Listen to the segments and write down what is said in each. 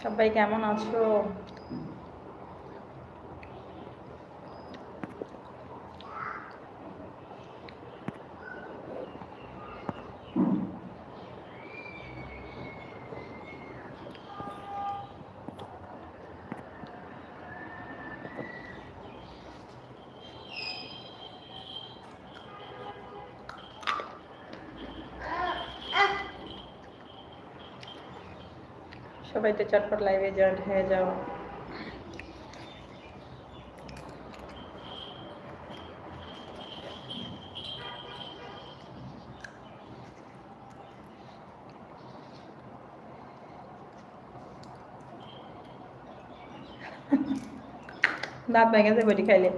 সবাই কেমন আছো? সবাই তো চটপট লাইভে জয়েন্ট হয়ে যাও। দাঁত ভেঙে গেছে বটি খাইলে।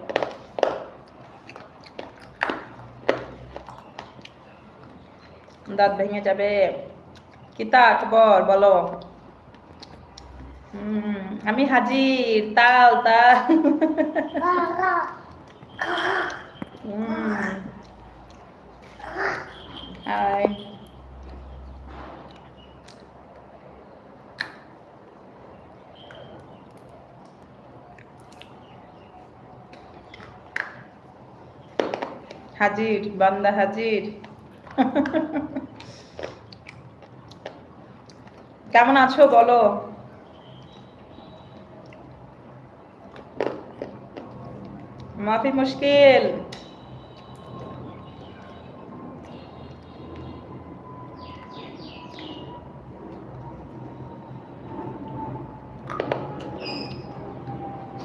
দাঁত ভেঙে যাবে। কিতা খবর? বলো। হুম, আমি হাজির তাল তাল। হাই হাজির বান্দা হাজির। কেমন আছো বলো? মাফি মুশকিল।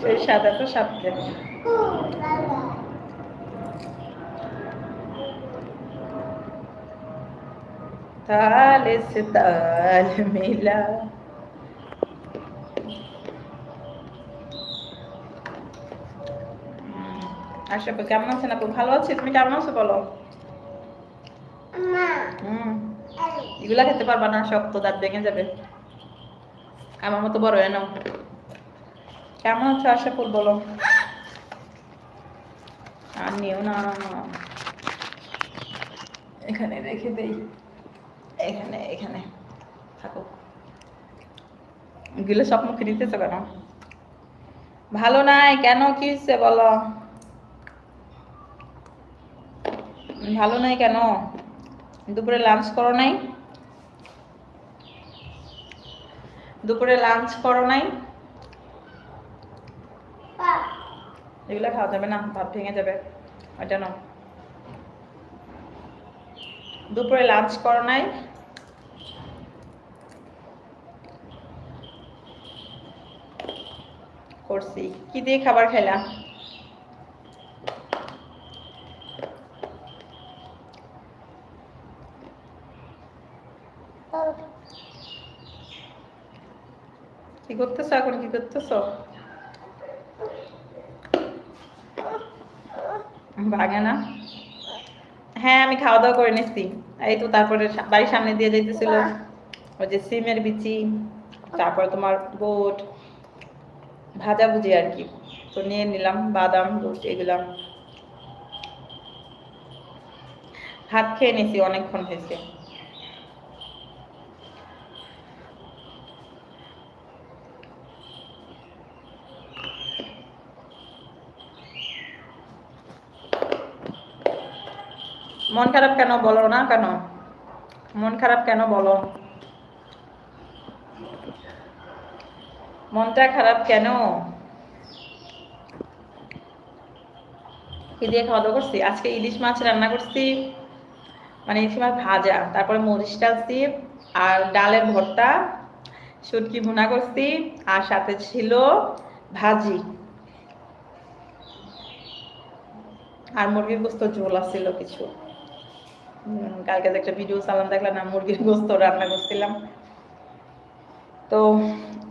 এই সাদা তো সাপকে। তালে সে তাল মিলা আশা করি। কেমন আছেন আপু? ভালো আছি? তুমি কেমন আছো বলো? হুম। এগুলা খেতে পারবা না শক্ত দাঁত ভেঙে যাবে। আমার মতো বড় হয়ে নাও। কেমন আছো আশাপুর বলো? আর নিও না। এখানে রেখে দেই। এখানে এখানে। থাকো। এগুলো সব মুখে দিতেছো কেন? ভালো নাই। কেন? কি বলো? ভালো নাই কেন? দুপুরে লাঞ্চ করো নাই? দুপুরে লাঞ্চ করো নাই? এগুলো খাওয়া যাবে না, ভাত ভেঙে যাবে, ওইটা না দুপুরে লাঞ্চ করো নাই? করছি। কি দিয়ে খাবার খাইলা কি করতেছো এখন কি করতেছো? ভাঙে না হ্যাঁ আমি খাওয়া দাওয়া করে নিচ্ছি এই তো তারপরে বাড়ির সামনে দিয়ে যাইতেছিল। ওই যে সিমের বিচি, তারপরে তোমার বুট ভাজা ভুজি আর কি। তো নিয়ে নিলাম, বাদাম বুট এগুলা। ভাত খেয়ে নিছি, অনেকক্ষণ হয়েছে। মন খারাপ কেন বলো না কেন? মন খারাপ কেন বলো? মনটা খারাপ কেন? কি দিয়ে খাওয়া দাওয়া করছি? আজকে ইলিশ মাছ রান্না করছি। মানে ইলিশ মাছ ভাজা, তারপরে মরিচ ডালছি আর ডালের ভর্তা, শুটকি ভুনা করছি আর সাথে ছিল ভাজি। আর মুরগির গোস্ত ঝোল আসছিল কিছু। কালকে যে একটা ভিডিও চালান দেখলাম, না, মুরগির গোস্ত রান্না করছিলাম। তো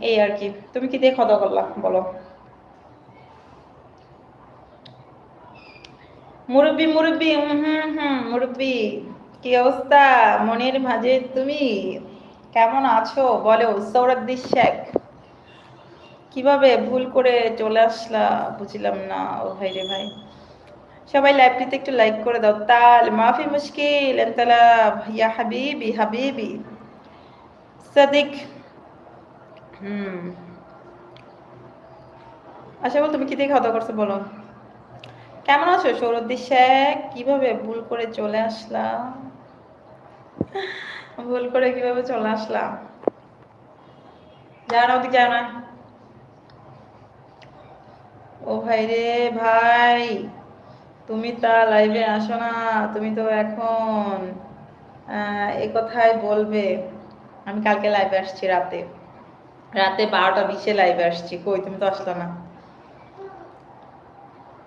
এই আর কি, তুমি কি খাওয়া দাওয়া করলা, বলো? মুরব্বি মুরব্বি হুম হুম, মুরব্বি, কি অবস্থা? মনের মাঝে তুমি কেমন আছো? বলো, সৌরদ্দি শেখ। কীভাবে ভুল করে চলে আসলা বুঝলাম না, ও ভাই রে ভাই। সবাই লাইভটিতে একটু লাইক করে দাও। তাল, মাফি মুশকিল, এন্তলা ইয়া হাবিবি হাবিবি। সাদিক, হুম। আচ্ছা বল তুমি কি দিয়ে খাওয়া করছ বলো? কেমন আছো? সৌরদ্দি শেখ, কীভাবে ভুল করে চলে আসলাম? ভুল করে কীভাবে চলে আসলাম? যাও না ওদিক যাও না? ও ভাই রে ভাই। তুমি তা লাইভে আসো না, তুমি তো এখন এ কথাই বলবে। আমি কালকে লাইভে আসছি রাতে। রাতে বারোটা বিশে লাইভে আসছি। কই, তুমি তো আসলো না।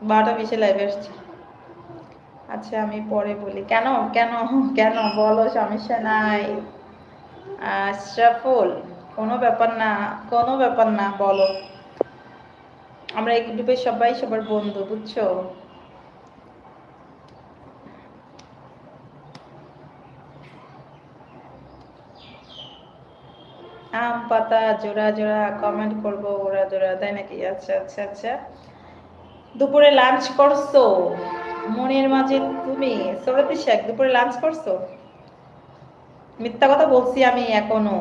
বারোটা বিশে লাইভে আসছি। আচ্ছা আমি পরে বলি। কেন? কেন? কেন? বলো, সমস্যা নাই। আশরাফুল, কোনো ব্যাপার না, কোনো ব্যাপার না, বলো। আমরা এই গ্রুপে সবাই সবার বন্ধু, বুঝছ? আম, পাতা, জোড়া জোড়া কমেন্ট করব, ওরা, জোড়া, তাই নাকি? আচ্ছা আচ্ছা আচ্ছা। দুপুরে লাঞ্চ করছ? মনের মাঝে তুমি সৌরতি শেখ, দুপুরে লাঞ্চ করছ? মিথ্যা কথা বলছি আমি এখনও।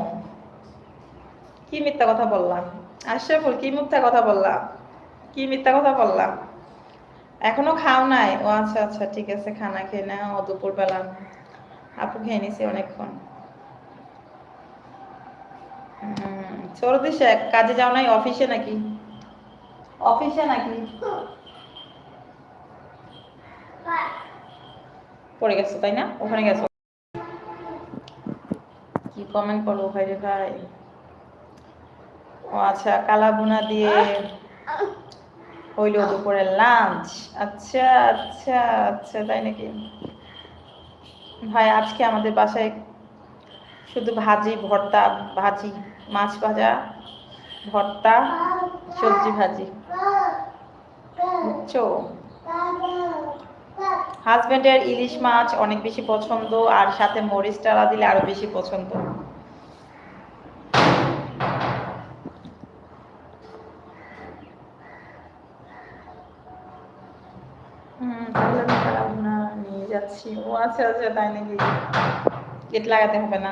কি মিথ্যা কথা বললাম? আশরাফুল, কি মিথ্যা কথা বললাম? কি মিথ্যা কথা বললাম? এখনও খাও নাই? ও আচ্ছা আচ্ছা ঠিক আছে, খানা খেয়ে নাও দুপুর বেলা আপু খেয়ে নিছি অনেকক্ষণ। সৌরদি শেখ কাজে যাও নাই, অফিসে নাকি? অফিসে নাকি? পড়ে গেছো, তাই না? ওখানে গেছো? কি কমেন্ট করব ভাই রে ভাই? ও আচ্ছা কালা বুনা দিয়ে হইল দুপুরে লাঞ্চ আচ্ছা আচ্ছা আচ্ছা তাই নাকি? ভাই, আজকে আমাদের বাসায় শুধু ভাজি, ভর্তা, ভাজি। মাছ ভাজা, ভর্তা, সবজি ভাজি। বুঝছ? হাজবেন্ডের ইলিশ মাছ অনেক বেশি পছন্দ, আর সাথে মরিচ টালা দিলে আরও বেশি পছন্দ। নিয়ে যাচ্ছি। ও আচ্ছা আচ্ছা তাই নাকি? গেট লাগাতে হবে না।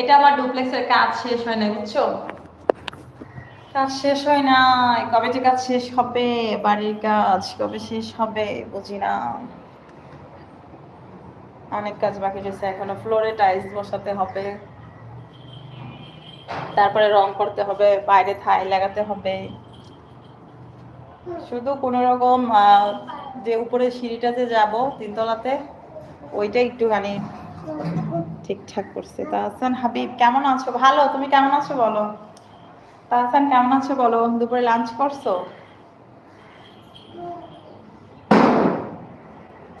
এটা আমার ডুপ্লেক্সের কাজ শেষ হয় না বুঝছ? কাজ শেষ হয় না কবে যে কাজ শেষ হবে? বাড়ির কাজ কবে শেষ হবে? বুঝি না। অনেক কাজ বাকি রয়েছে এখনও। ফ্লোরে টাইলস বসাতে হবে। তারপরে রং করতে হবে, বাইরে থাই লাগাতে হবে। শুধু কোনো রকম যে উপরে সিঁড়িটাতে যাব তিনতলাতে, ওইটা একটুখানি ঠিকঠাক করছে। তাহসান হাবিব, কেমন আছো? ভালো, তুমি কেমন আছো বলো? তাহসান কেমন আছো বলো? দুপুরে লাঞ্চ করছ?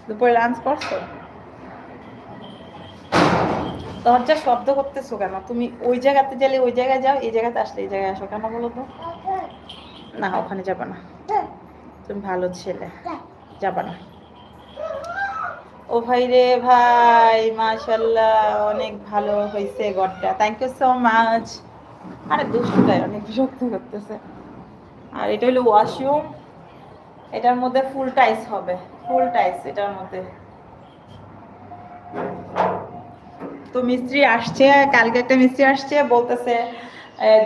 দুপুরে লাঞ্চ করছ? দরজা শব্দ করতেছো কেন? তুমি ওই জায়গাতে গেলে ওই জায়গায় যাও, এই জায়গাতে আসলে এই জায়গায় আসো কেন বলো তো? না, ওখানে যাবে না। তুমি ভালো ছেলে, যাবে না। ও ভাই রে ভাই মাশাল্লাহ অনেক ভালো হয়েছে ঘরটা। থ্যাংক ইউ সো মাচ আরে দুষ্টুটাই অনেক বিরক্ত করতেছে। আর এটা হলো ওয়াশরুম এটার মধ্যে ফুল টাইস হবে। ফুল টাইস এটার মধ্যে। তো মিস্ত্রি আসছে, কালকে একটা মিস্ত্রি আসছে, বলতেছে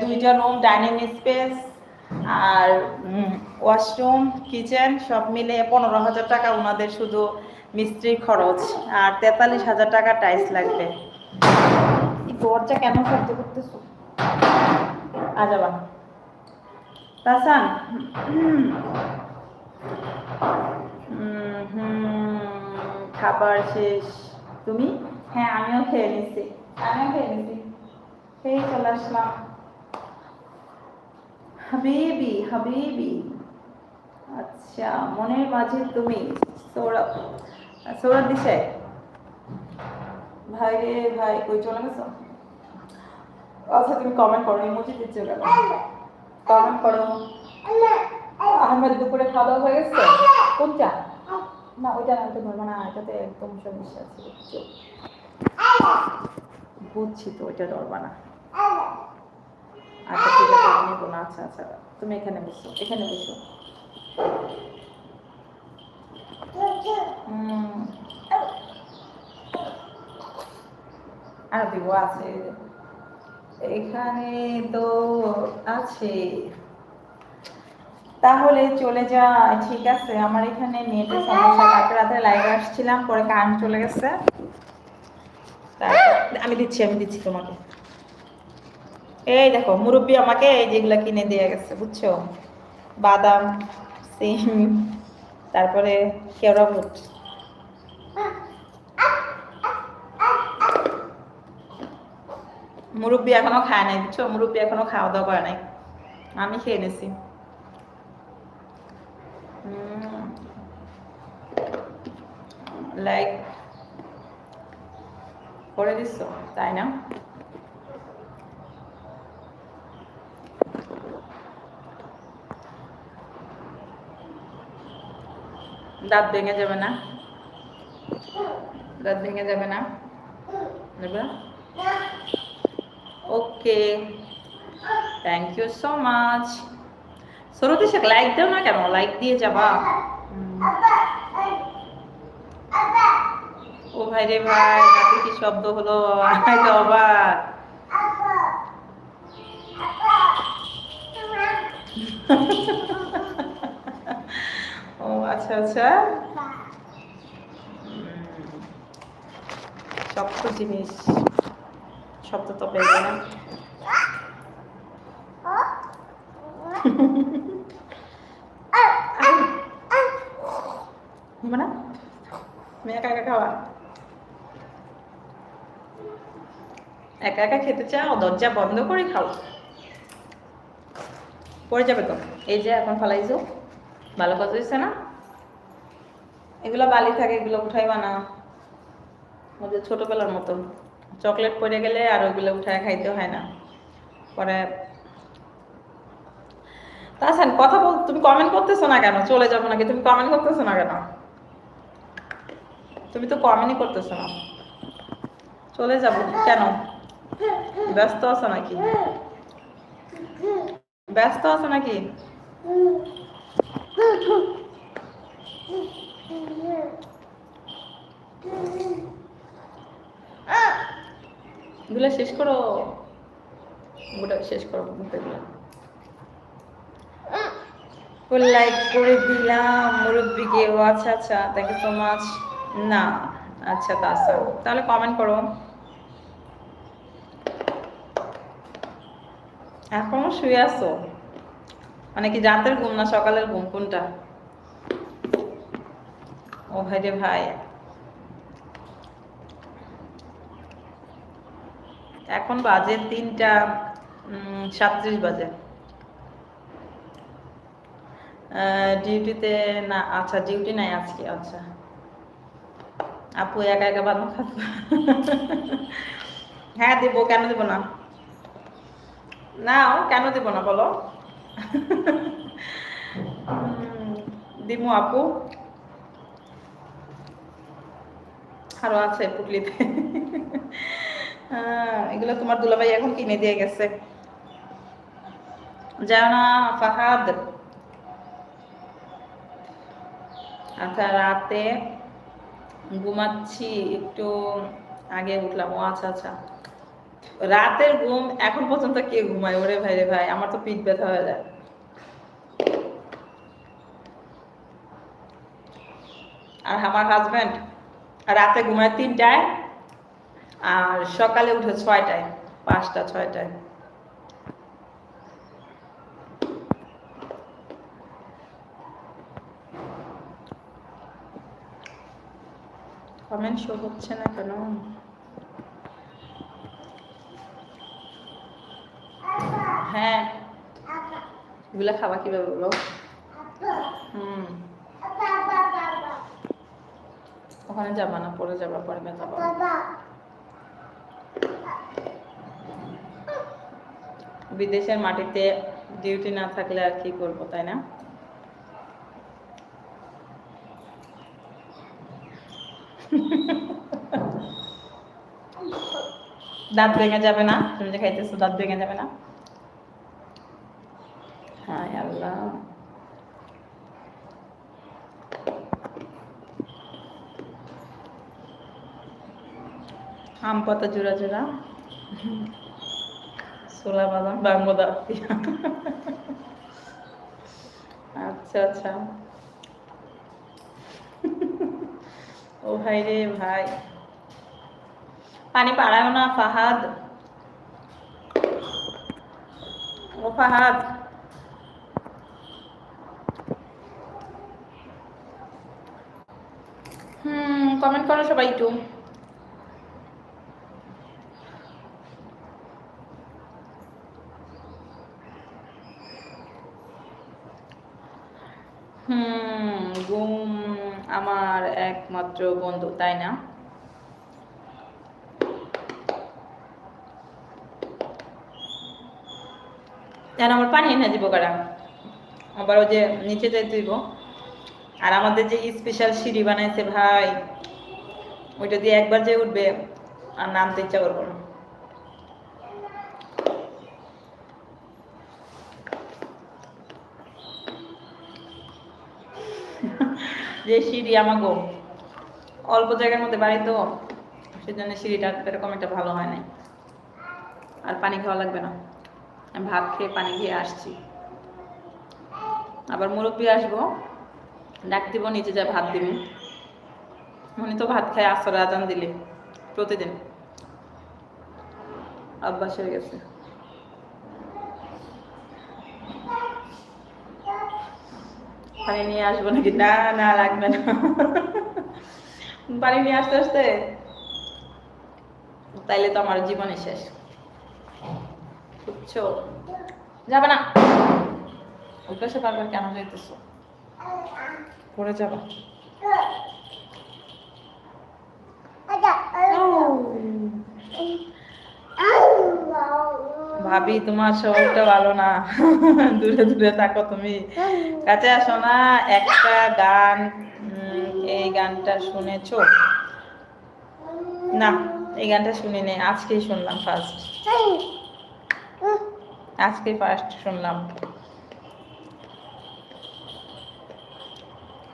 দুইটা রুম ডাইনিং স্পেস আর ওয়াশরুম কিচেন সব মিলে পনেরো হাজার টাকা। ওনাদের শুধু মিস্ত্রির খরচ আর তেতাল্লিশ হাজার টাকা টাইলস লাগবে। দরজা কেন শব্দ করতেছো? আজাবা তাসান। খাবার শেষ। তুমি? হ্যাঁ আমিও খেয়ে নিছি। আমিও খেয়ে নিছি। খেয়ে চলে আসলাম। হাবিবি হাবিবি। আচ্ছা মনের মাঝে তুমি সৌরভ। সৌরভ দিশে ভাই রে ভাই, কই চলে গেছো? আচ্ছা তুমি কমেন্ট করো ইমোজি দিচ্ছ কেন কমেন্ট করো। আহমেদ দুপুরে খাওয়া দাওয়া হয়ে গেছে? কোনটা? না, ওইটা আনতে পারব না, এটাতে একদম সমস্যা আছে বুঝছ? তো, ওইটা ধরবা না। আচ্ছা ঠিক আছে, আমি নেব না আচ্ছা আচ্ছা তুমি এখানে বসো এখানে বসো। আর দিব আছে এখানে তো আছে। তাহলে চলে যা, ঠিক আছে। আমার এখানে নেটের সমস্যা। কালকে রাতে লাইভ আসছিলাম, পরে কারেন্ট চলে গেছে। আমি দিচ্ছি আমি দিচ্ছি তোমাকে। এই দেখো, মুরব্বী আমাকে এই যেগুলা কিনে দিয়ে গেছে, বুঝছ? বাদাম, সিম তারপরে কেওড়া বুট মুরব্বী এখনও খায় নাই, বুঝছ? মুরব্বী এখনও খাওয়া দাওয়া করে নাই। আমি খেয়ে নিছি। লাইক করে দিচ্ছ তাই না? দাঁত ভেঙে যাবে না। দাঁত ভেঙে যাবে না। Okay. Thank you so much সরতি শেখ লাইক দাও না কেন? লাইক দিয়ে যাবা। ও ভাই রে ভাই কি শব্দ হলো? আমি তো অবাক ও আচ্ছা। শক্ত জিনিস। শব্দ তো পেয়ে না। তুমি একা একা খাওয়া। একা একা খেতে চাও, দরজা বন্ধ করে খাও। পড়ে যাবে তো। এই যে এখন ফালাইছো। ভালো কথা হয়েছে না? এগুলো বালি থাকে, এগুলো উঠাইবা না ওদের ছোটবেলার মতো। চকলেট পড়ে গেলে আর ওইগুলো উঠায় খাইতে হয় না। পরে তাছাড়া কথা বল, তুমি কমেন্ট করতেছো না কেন? চলে যাব নাকি? তুমি কমেন্ট করতেছো না কেন? তুমি তো কমেন্টই করতেছো না। চলে যাব কেন? ব্যস্ত আছো নাকি? ব্যস্ত আছো নাকি? এগুলো শেষ করো। শেষ করো লাইক করে দিলাম ও আচ্ছা আচ্ছা না আচ্ছা তাসা তাহলে কমেন্ট করো। এখনও শুয়ে আছো? মানে কি রাতের ঘুম না সকালের ঘুম? কোনটা? ও ভাই। এখন বাজে তিনটা সাতত্রিশ বাজে। ডিউটিতে না আচ্ছা ডিউটি নাই আজকে আচ্ছা। আপু একা একা বাদাম খাবে? হ্যাঁ দেবো, কেন দেবো না? নাও, কেন দেবো না বলো? দিমু আপু। আরও আছে পুটলিতে। এগুলো তোমার দুলাভাই এখন কিনে দিয়ে গেছে। ফাহাদ। আচ্ছা রাতে ঘুমাচ্ছি, একটু আগে উঠলাম। ও আচ্ছা আচ্ছা। রাতের ঘুম এখন পর্যন্ত কে ঘুমায়? ওরে ভাই, রে ভাই, আমার তো পিঠ ব্যথা হয়ে যায়। আর আমার হাজবেন্ড রাতে ঘুমায় তিনটায় আর সকালে উঠে ছয়টায়, পাঁচটা, ছয়টায়। কমেন্ট শো হচ্ছে না কেন? হ্যাঁ। এগুলা খাবা কীভাবে বলো? হুম। ওখানে যাবা না পরে যাবা পরে ব্যথা পাবা। বিদেশের মাটিতে ডিউটি না থাকলে আর কি করব তাই না? দাঁত ভেঙে যাবে না? তুমি যে খাইতেছো দাঁত ভেঙে যাবে না? হ্যাঁ আল্লাহ। আম পাতা জোড়া জোড়া। ছোলা বাদাম। দাঁড়াতি আচ্ছা আচ্ছা। ও ভাই রে ভাই। পানি পাড়ায় না ফাহাদ। ও ফাহাদ। হুম কমেন্ট করো সবাই একটু হুম গুম আমার একমাত্র বন্ধু, তাই না? যেন আমার পানি এনে দিব কারা আবার ওই যে নিচে যাই দিব। আর আমাদের যে স্পেশাল সিঁড়ি বানাইছে ভাই, ওইটা দিয়ে একবার যে উঠবে, আর নামতে ইচ্ছা করব না। যে সিঁড়ি আমাগো। অল্প জায়গার মধ্যে বাড়ি তো, সেজন্য সিঁড়িটা এরকম একটা ভালো হয় নাই। আর পানি খাওয়া লাগবে না। আমি ভাত খেয়ে পানি খেয়ে আসছি। আবার মুরব্বী আসব। ডাক দিব, নিচে যা ভাত দিবি। উনি তো ভাত খায় আসর আজান দিলে, প্রতিদিন। অভ্যাস হয়ে গেছে। পানি নিয়ে আসব নাকি? না না, লাগবে না। পানি নিয়ে আসতে আসতে তাইলে তো আমার জীবনে শেষ। বুঝছ? যাবে না। ওই পাশে বারবার কেন যাইতেছো? পড়ে যাবা। ভাবি, তোমার শরীরটা ভালো না। দূরে দূরে থাকো তুমি। কাছে আসো না, একটা গান এই গানটা শুনেছো? না, এই গানটা শুনি নেই, আজকেই শুনলাম ফার্স্ট আজকে ফার্স্ট শুনলাম।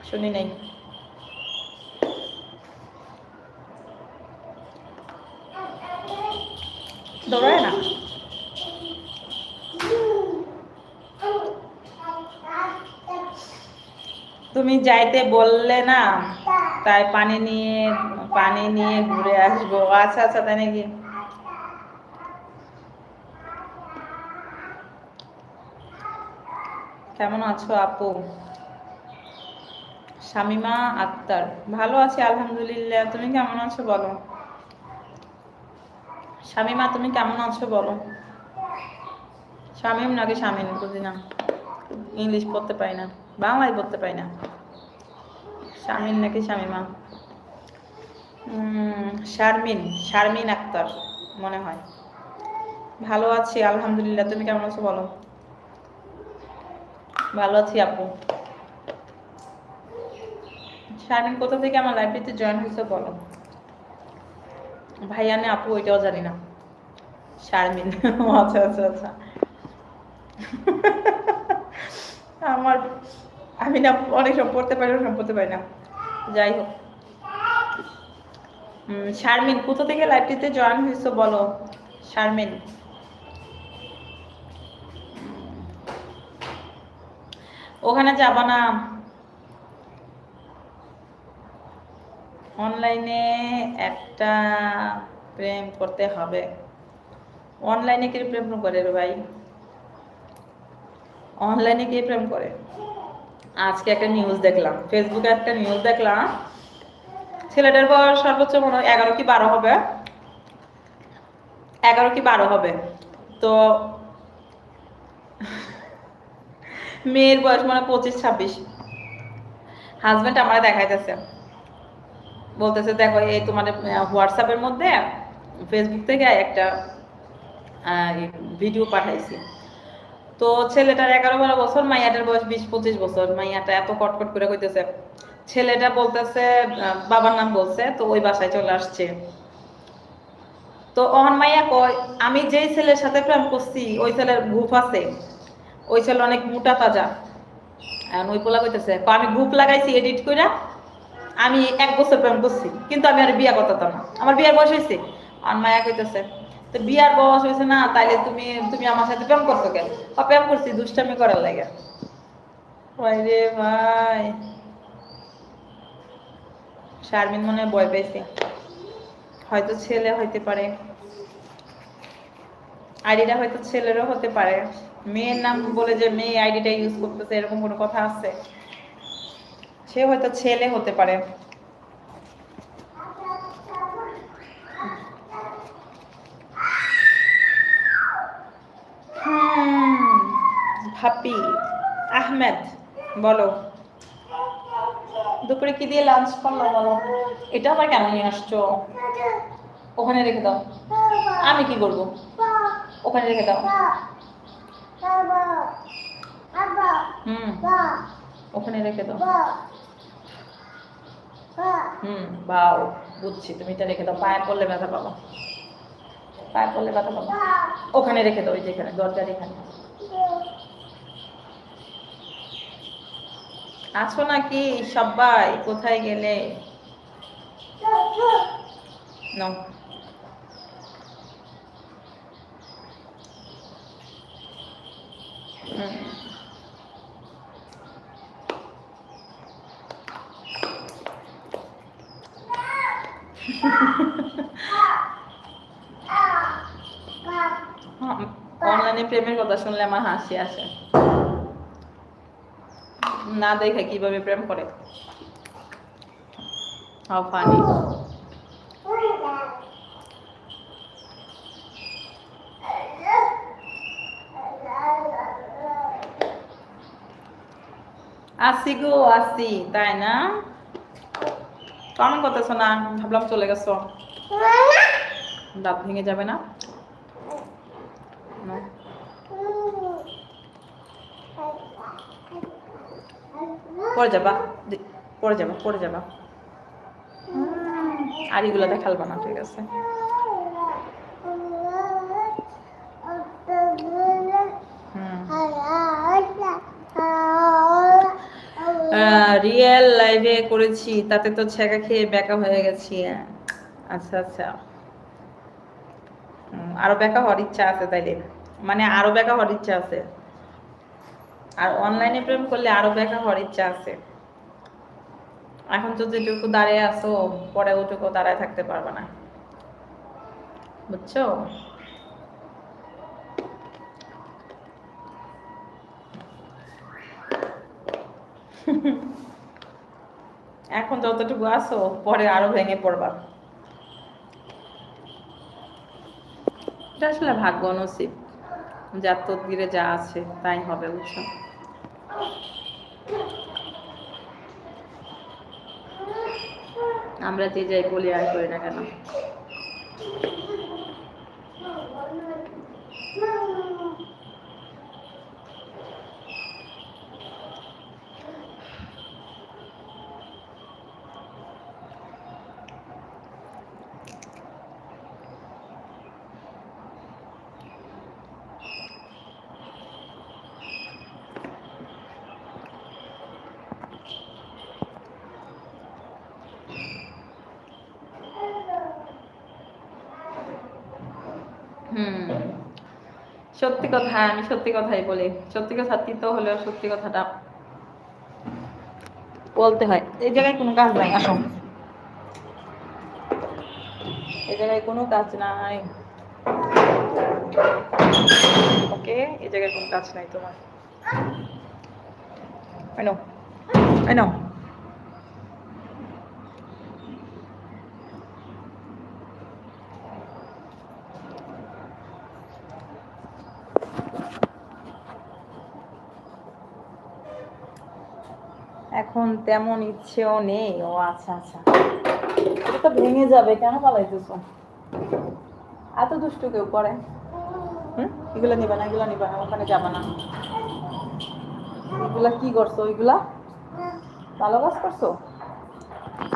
শুনি নেই। দৌড়ায় না? তুমি যাইতে বললে না, তাই পানি নিয়ে পানি নিয়ে ঘুরে আসব। আচ্ছা আচ্ছা তাই নাকি? কেমন আছো আপু? শামিমা আক্তার, ভালো আছি, আলহামদুলিল্লাহ। তুমি কেমন আছো বলো? শামিমা, তুমি কেমন আছো বলো? শামিম নাকি শামিন বুঝি না। ইংলিশ পড়তে পারি না। বাংলায় বলতে পারি না। শামিন নাকি শামিমা? শারমিন শারমিন আক্তার মনে হয়। ভালো আছি, আলহামদুলিল্লাহ। তুমি কেমন আছো বলো? ভালো আছি আপু। শারমিন, কোথা থেকে আমার লাইব্রেরিতে জয়েন হয়েছে বলো? ভাইয়ানে আপু, ওইটাও জানি না। শারমিন আচ্ছা আচ্ছা আচ্ছা। আমার, আমি না, অনেক সময় পড়তে পারি সময় পড়তে পারি না। যাই হোক। শারমিন, কোথা থেকে লাইব্রেরিতে জয়েন হয়েছো বলো? শারমিন। ওখানে যাবা না। অনলাইনে একটা প্রেম করতে হবে। অনলাইনে কে প্রেম করে রে ভাই? অনলাইনে কে প্রেম করে। আজকে একটা নিউজ দেখলাম। ফেসবুকে একটা নিউজ দেখলাম। ছেলেটার বয়স সর্বোচ্চ মনে হয় এগারো কি বারো হবে। এগারো কি বারো হবে। তো মেয়ের বয়স মানে পঁচিশ, ছাব্বিশ। হাজবেন্ড আমার দেখাইতেছে। বলতেছে, দেখো, এই তোমার হোয়াটসঅ্যাপের মধ্যে ফেসবুক থেকে একটা ভিডিও পাঠাইছি। তো ছেলেটার এগারো বারো বছর, মাইয়াটার বয়স বিশ পঁচিশ বছর। মাইয়াটা এত কটকট করে কইতেছে। ছেলেটা বলতেছে বাবার নাম বলছে, তো ওই বাসায় চলে আসছে। তো অহন মাইয়া কয়, আমি যেই ছেলের সাথে প্রেম করছি, ওই ছেলের গ্রুপ আছে। ওই ছেলে অনেক মোটা তাজা। ওই পোলা কইতেছে আমি গ্রুপ লাগাইছি, এডিট কইরা আমি এক বছর প্রেম করছি, কিন্তু আমি আর বিয়া করতাম না। আমার বিয়ার বয়স হয়েছে আর মায়া কইতেছে তো বিয়ার বয়স হয়েছে না, তাইলে তুমি তুমি আমার সাথে প্রেম করছ কেন? বা প্রেম করছি, দুষ্টামি করার লাগে। রে ভাই। শারমিন মনে হয় ভয় পেয়েছে। হয়তো ছেলে হইতে পারে। আইডিটা হয়তো ছেলেরও হতে পারে। মেয়ের নাম বলে যে মেয়ে আইডিটা ইউজ করতেছে, এরকম কোনো কথা আছে। সে হয়তো ছেলে হতে পারে হুম, ভাপি আহমেদ, বলো। দুপুরে কি দিয়ে লাঞ্চ করল বলো? এটা আবার কেন নিয়ে আসছো? ওখানে রেখে দাও। আমি কি করব? ওখানে রেখে দাও। হুম, ওখানে রেখে দাও। হুম, বাও, বুঝছি, তুমি এটা রেখে দাও। পায়ে পড়লে ব্যথা পাবো। পায়ে পড়লে ব্যথা পাবো। ওখানে রেখে দাও ওই যেখানে দরজার এখানে। আছো নাকি? সবাই কোথায় গেলে? নাও অনলাইনে প্রেমের কথা শুনলে আমার হাসি আসে। না দেখে কীভাবে প্রেম করে? হাউ ফানি আসি গো আসি তাই না? কেমন করতেছো না ভাবলাম চলে গেছো। দাঁত ভেঙে যাবে না না। যাবা। পড়ে যাবা পড়ে যাবা। আর এগুলো দেখালবা না, ঠিক আছে। রিয়েল লাইভে করেছি, তাতে তো ছেঁকা খেয়ে বেকা হয়ে গেছি। আচ্ছা আচ্ছা। আরও বেকা হওয়ার ইচ্ছা আছে তাইলে। মানে আরও বেকা হওয়ার ইচ্ছা আছে। আর অনলাইনে প্রেম করলে আরও বেকা হওয়ার ইচ্ছা আছে। এখন তো যেটুকু দাঁড়িয়ে আছো, পরে ওটুকু দাঁড়ায় থাকতে পারবে না। বুঝছ? এখন যতটুকু আছো, পরে আরও ভেঙে পড়বা। এটা আসলে ভাগ্য নসিব। যার তদবিরে যা আছে, তাই হবে, বুঝছ? আমরা যে যাই বলি আর করি না কেন হুম সত্যি কথা আমি সত্যি কথাই বলি সত্যি কথা, তিত হলেও সত্যি কথাটা বলতে হয় এই জায়গায় কোনো কাজ নাই, আসো এই জায়গায় কোনো কাজ নাই ওকে, এই জায়গায় কোনো কাজ নাই তোমার I know. I know. এখন তেমন ইচ্ছেও নেই। ও আচ্ছা আচ্ছা। এটা তো ভেঙে যাবে, কেন পালাইতেছো? এত দুষ্টু কেউ করে? হুম? এগুলো নিবা না, এগুলো নিবা না, ওখানে যাবে না। এগুলা কি করছ, ওইগুলা? ভালো কাজ করছ?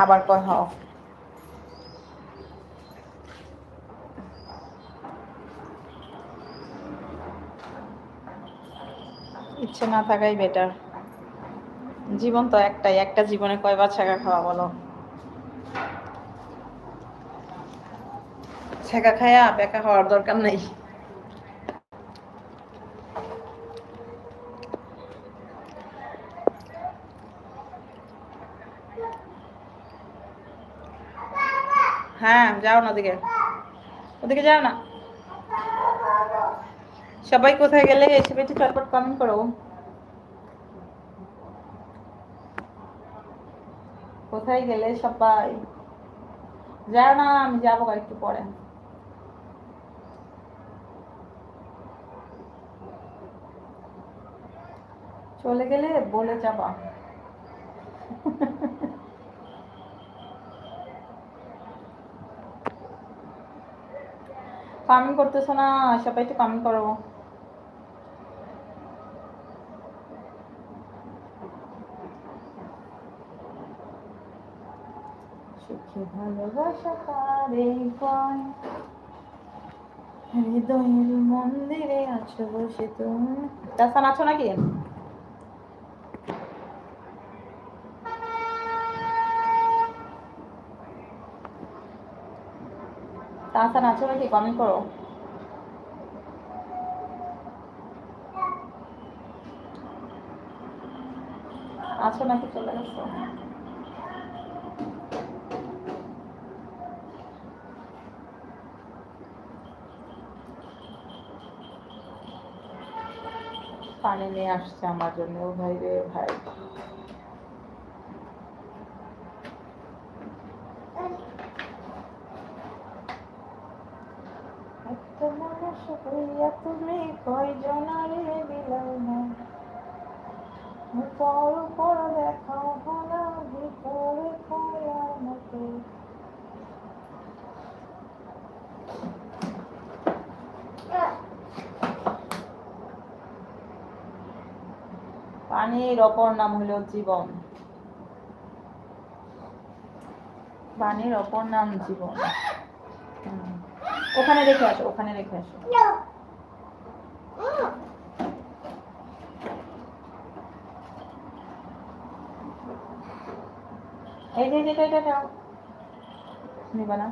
আবার কয় হও। ইচ্ছে না থাকাই বেটার জীবন তো একটাই, একটা জীবনে কয়বার ছাকা খাওয়া বলো? ছেঁকা খায়া বেকা হওয়ার দরকার নেই। হ্যাঁ যাও না ওদিকে। ওদিকে যাও না। সবাই কোথায় গেলে এসে একটু চটপট কমেন্ট করো। কোথায় গেলে সবাই? যাও না, আমি যাব একটু পরে। চলে গেলে বলে যাবা। কমেন্ট করতেছো না, সবাই একটু কমেন্ট করো। ভালোবাসা হৃদয়ের মন্দিরে আছো বসে তুমি। তাসান আছো নাকি? তাসান আছো নাকি? কমেন্ট করো। আছো নাকি? চলে গেছো পানি নিয়ে আসছে আমার জন্য। ও ভাই রে ভাই একটা মানুষ হইয়া তুমি কয়জনারে বিলাও না পর পর দেখা হলা ভিতরে কয়ার মতো পানির অপর নাম হলো জীবন। বাণীর অপর নাম জীবন। ওখানে রেখে আসো, ওখানে রেখে আসো। এই যে এটা নিবা না।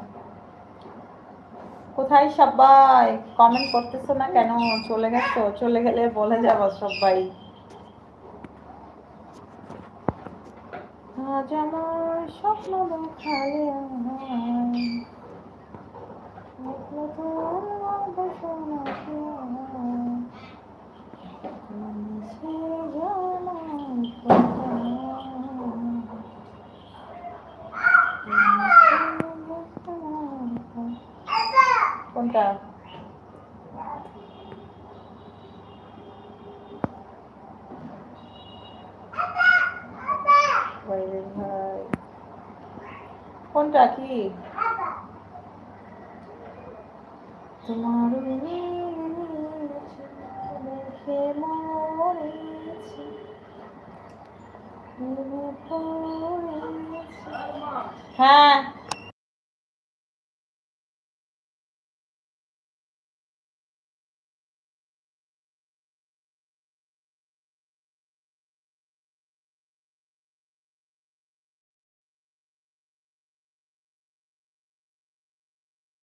কোথায় সবাই? কমেন্ট করতেছো না কেন? চলে গেছো? চলে গেলে বলে যাব সবাই। আজ আমার স্বপ্ন দেখালে আমায় স্বপ্ন তোর বাসনা কি আমায়? তুমি সে জানাই কোথায়? তুমি সে জানাই কোথায়? কোনটা বাইরে ভাই কোনটা